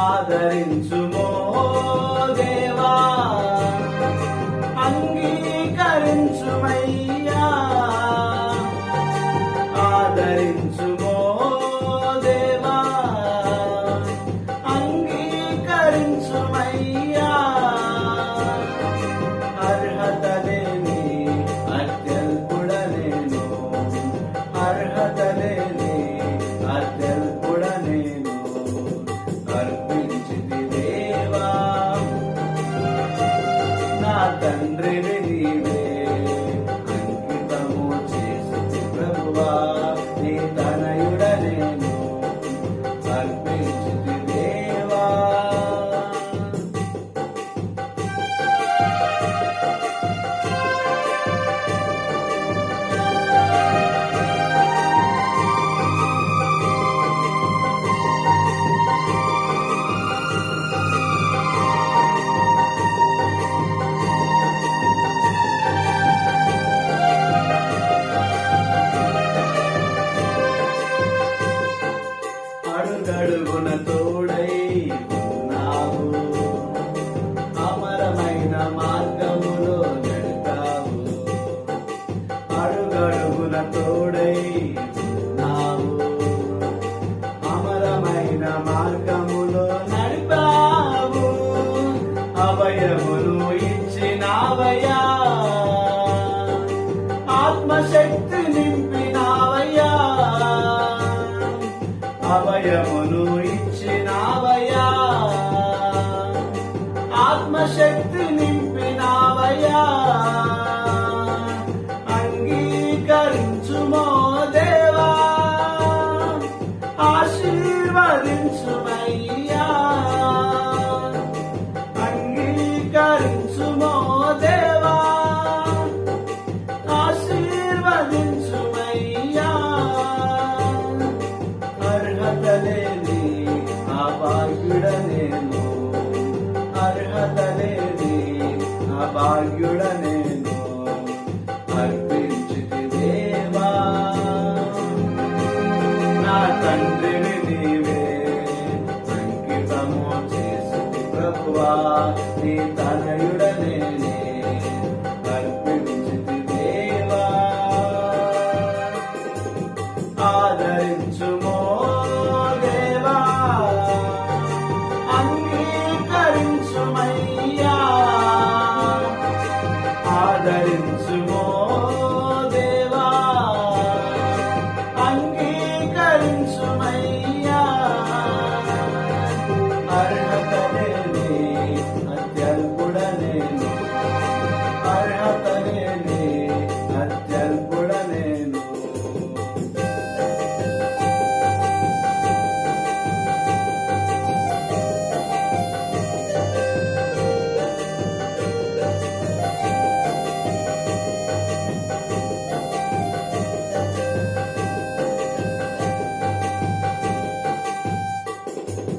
ఆదరించుమో దేవా. అభయమును ఇచ్చినావయ్యా. ఆత్మశక్తి నింపినావయ్యా. అభయమును ఇచ్చినావయ్యా. ఆత్మశక్తి నింపినావయ్యా. అంగీకరించుమో దేవా. ఆశీర్వదించుమయ్యా. భాగ్యుడనేను అర్హత లేని ఆ భాగ్యుడనేను. అర్పించితి దేవా. నా తండ్రిని నీవే అంకితము చేసి ప్రభువా నీ ఆదరించుమో.